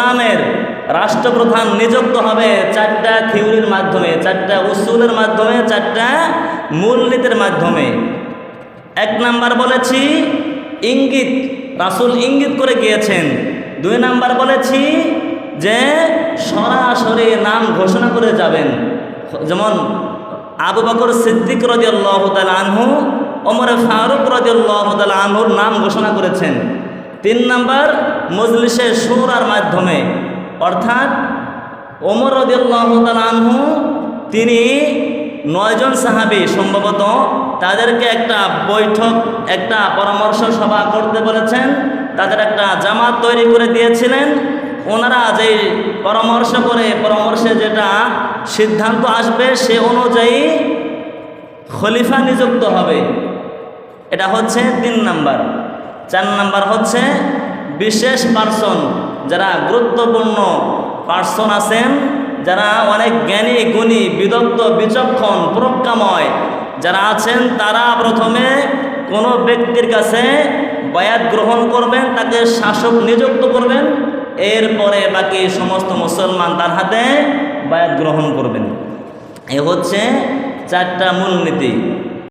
ইসলামের রাষ্ট্রপ্রধান নিযুক্ত হবে চারটা থিওরির মাধ্যমে, চারটা উসুলের মাধ্যমে, চারটা মূলনীতির মাধ্যমে। এক নাম্বার বলেছি, ইঙ্গিত, রাসূল ইঙ্গিত করে গিয়েছেন। দুই নাম্বার বলেছি যে, সরাসরি নাম ঘোষণা করে যাবেন। যেমন আবু বকর সিদ্দিক রদিয়াল্লাহ আনহু, ওমর ফারুক রদিয়াল্লাহ আনহুর নাম ঘোষণা করেছেন। তিন নাম্বার, মজলিসে সুরার মাধ্যমে। অর্থাৎ ওমর রদিয়াল্লাহ আনহু, তিনি নয়জন সাহাবি সম্ভবত তাদেরকে একটা বৈঠক, একটা পরামর্শ সভা করতে বলেছেন, তাদের একটা জামাত তৈরি করে দিয়েছিলেন। ওনারা যেই পরামর্শ করে, পরামর্শে যেটা সিদ্ধান্ত আসবে সে অনুযায়ী খলিফা নিযুক্ত হবে। এটা হচ্ছে তিন নাম্বার। চার নাম্বার হচ্ছে বিশেষ পার্সন যারা গুরুত্বপূর্ণ পার্সন আছেন, যারা অনেক জ্ঞানী, গুণী, বিদগ্ধ, বিচক্ষণ প্রজ্ঞাময় যারা আছেন, তারা প্রথমে কোনো ব্যক্তির কাছে বায়াত গ্রহণ করবেন, তাকে শাসক নিযুক্ত করবেন, এরপরে বাকি সমস্ত মুসলমান তার হাতে বায়াত গ্রহণ করবেন। এ হচ্ছে চারটা মূলনীতি।